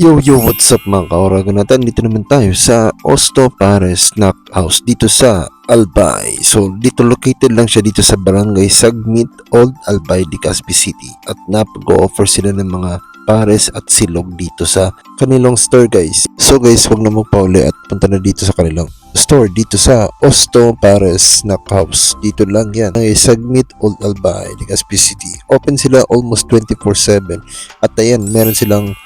Yo, yo, what's up mga kaoragonatan? Dito naman tayo sa Osto Pares Snack House dito sa Albay. So, dito located lang siya dito sa Barangay Sagmit, Old Albay, Legazpi City. At napag-offer sila ng mga pares at silog dito sa kanilang store guys. So guys, wag na magpauli at punta na dito sa kanilang store dito sa Osto Pares Snack House. Dito lang yan. Ay, Sagmit, Old Albay, Legazpi City. Open sila almost 24-7. At ayan, meron silang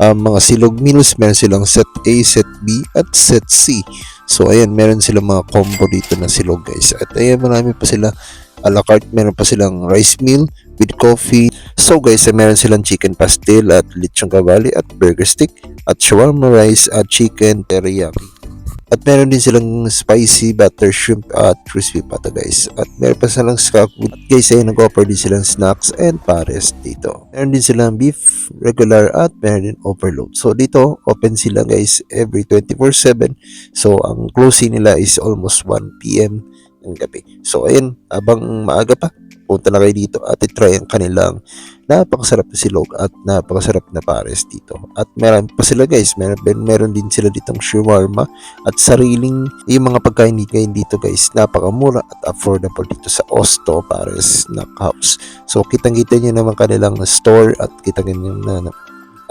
um, mga silog meals. Meron silang set A, set B, at set C. So, ayan, meron silang mga combo dito na silog, guys. At ayan, marami pa sila a la carte. Meron pa silang rice meal with coffee. So, guys, meron silang chicken pastel at lechong kawali at burger stick at shawarma rice at chicken teriyaki. At meron din silang spicy butter shrimp at crispy pata guys. At meron pa silang scrap food. At guys ay nag-offer din silang snacks and pares dito. Meron din silang beef, regular at meron din overload. So dito open sila guys every 24-7. So ang closing nila is almost 1pm ng gabi. So ayun, abang maaga pa, punta na kayo dito at itry ang kanilang napakasarap na silog at napakasarap na pares dito. At meron pa sila guys, meron, meron din sila ditong shawarma at sariling yung mga pagkain ngayon dito guys, napakamura at affordable dito sa Osto Pares Snack House. So kitang kita nyo naman kanilang store at kitang nyo na,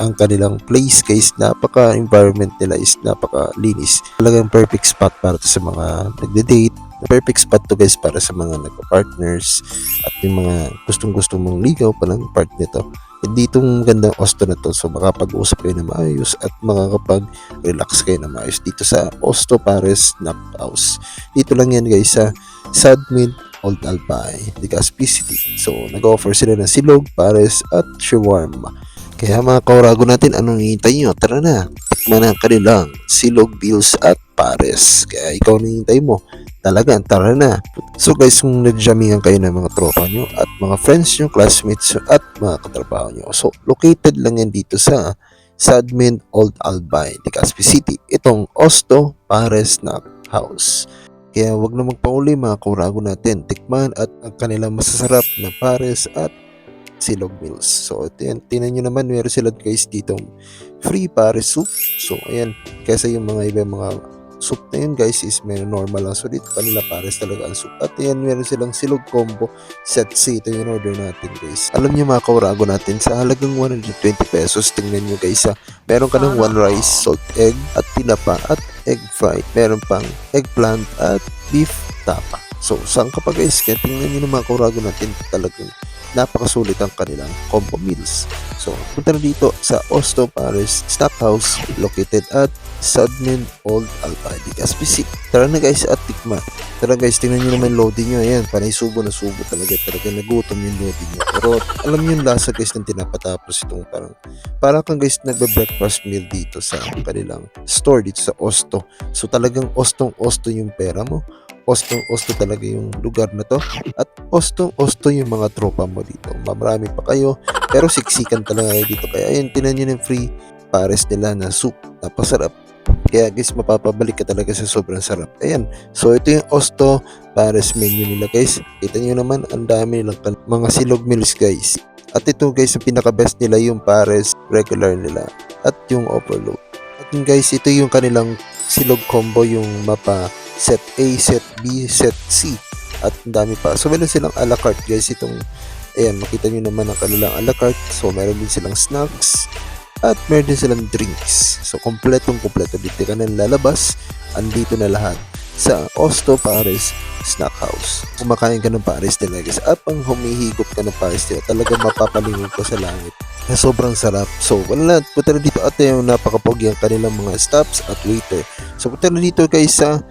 ang kanilang place guys, napaka environment nila is napaka linis. Talagang perfect spot para sa mga nagde-date, perfect spot to guys para sa mga nagpa-partners at yung mga gustong-gusto mong ligaw pa ng part nito. Eh, ditong gandang Osto na to so makapag-usap kayo na maayos at makakapag-relax kayo na maayos dito sa Osto Pares Snack House. Dito lang yan guys sa Sadmid Old Albay, Legazpi City. So nag-offer sila ng silog, pares at shawarma. Kaya mga kaurago natin, anong hihintay nyo? Tara na, tikman ang kanilang silog, bills at pares. Kaya ikaw na hihintay mo. Talaga, tara na. So guys, kung nagjamingan kayo ng mga tropa nyo at mga friends nyo, classmates nyo at mga katrabaho nyo. So located lang yan dito sa Sadmin Old Albay, Legazpi City. Itong Osto Pares Snack House. Kaya wag na magpauli mga kaurago natin. Tikman at ang kanilang masasarap na pares at silog meals. So, ayan, tinan nyo naman, meron sila guys dito free pares soup. So, ayan, kaysa yung mga ibang mga soup na yun guys is meron normal lang. So, dito kanila pares talaga ang soup. At ayan, meron silang silog combo set C. Ito yung order natin guys. Alam nyo mga kaurago natin, sa halagang 120 pesos, tingnan nyo guys ha. Meron ka ng one rice, salt egg, at tinapa, at egg fried. Meron pang eggplant at beef tapa. So, saan ka pa guys? Kaya tingnan nyo ng mga kaurago natin talagang napakasulit ang kanilang combo meals. So, punta dito sa Osto Paris Snack House located at Sudman Old Legazpi City. Tara na guys at tikma. Tara guys, tingnan nyo naman loading nyo. Ayan, panay subo na subo talaga. Talaga nagutom yung loading nyo. Pero alam nyo yung lasa guys ng tinapatapos itong parang para kang guys nagbe-breakfast meal dito sa kanilang store dito sa Osto. So talagang ostong-osto yung pera mo ostong-osto talaga yung lugar na to at ostong-osto yung mga tropa mo dito. Marami pa kayo pero siksikan talaga kayo dito. Kaya ayun, tinan nyo yung free pares nila na soup. Napasarap. Kaya guys, mapapabalik ka talaga sa sobrang sarap. Ayan. So, ito yung Osto Pares menu nila guys. Kita nyo naman, ang dami nilang mga silog meals guys. At ito guys, yung pinaka-best nila yung Pares regular nila. At yung overload. At yung guys, ito yung kanilang silog combo yung mapa set A, set B, set C. At ang dami pa. So, meron silang a la carte guys. Itong, ayan, makita nyo naman ang kanilang a la carte. So, meron din silang snacks. At meron din silang drinks. So, kompletong kompleto. Dito ka na lalabas. Andito na lahat sa Osto Paris Snack House. Kumakain ka ng Paris nila guys. At pang humihigop ka ng Paris nila, talagang mapapalingon ka sa langit. Na sobrang sarap. So, wala na. Punta na dito at yung napakapogi ang kanilang mga staffs at waiter. So, punta na dito guys sa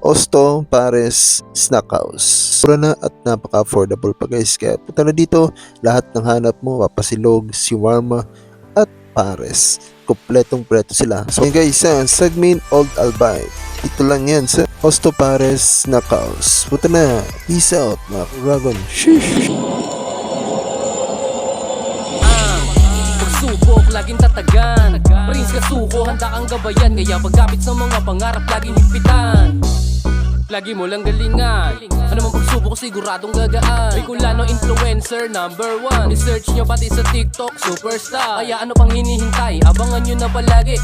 Osto Pares Snack House. Mura na at napaka-affordable pa guys. Kaya punta na dito, lahat ng hanap mo, papasilog, siwarma, at pares. Kompletong preto sila. So yun guys, sa Sagmin Old Albay. Dito lang yan sa Osto Pares Snack House. Punta na. Peace out mga dragon. Sheesh. Pagsubok, laging tatagan Prince kasuko, handa kang gabayan Kaya pagkapit sa mga pangarap, laging higpitan Lagi mo lang galingan. Ano mang pagsubok siguradong gagaan. Bicolano influencer number one. Research nyo pati sa TikTok superstar. Kaya ano pang hinihintay? Abangan nyo na palagi.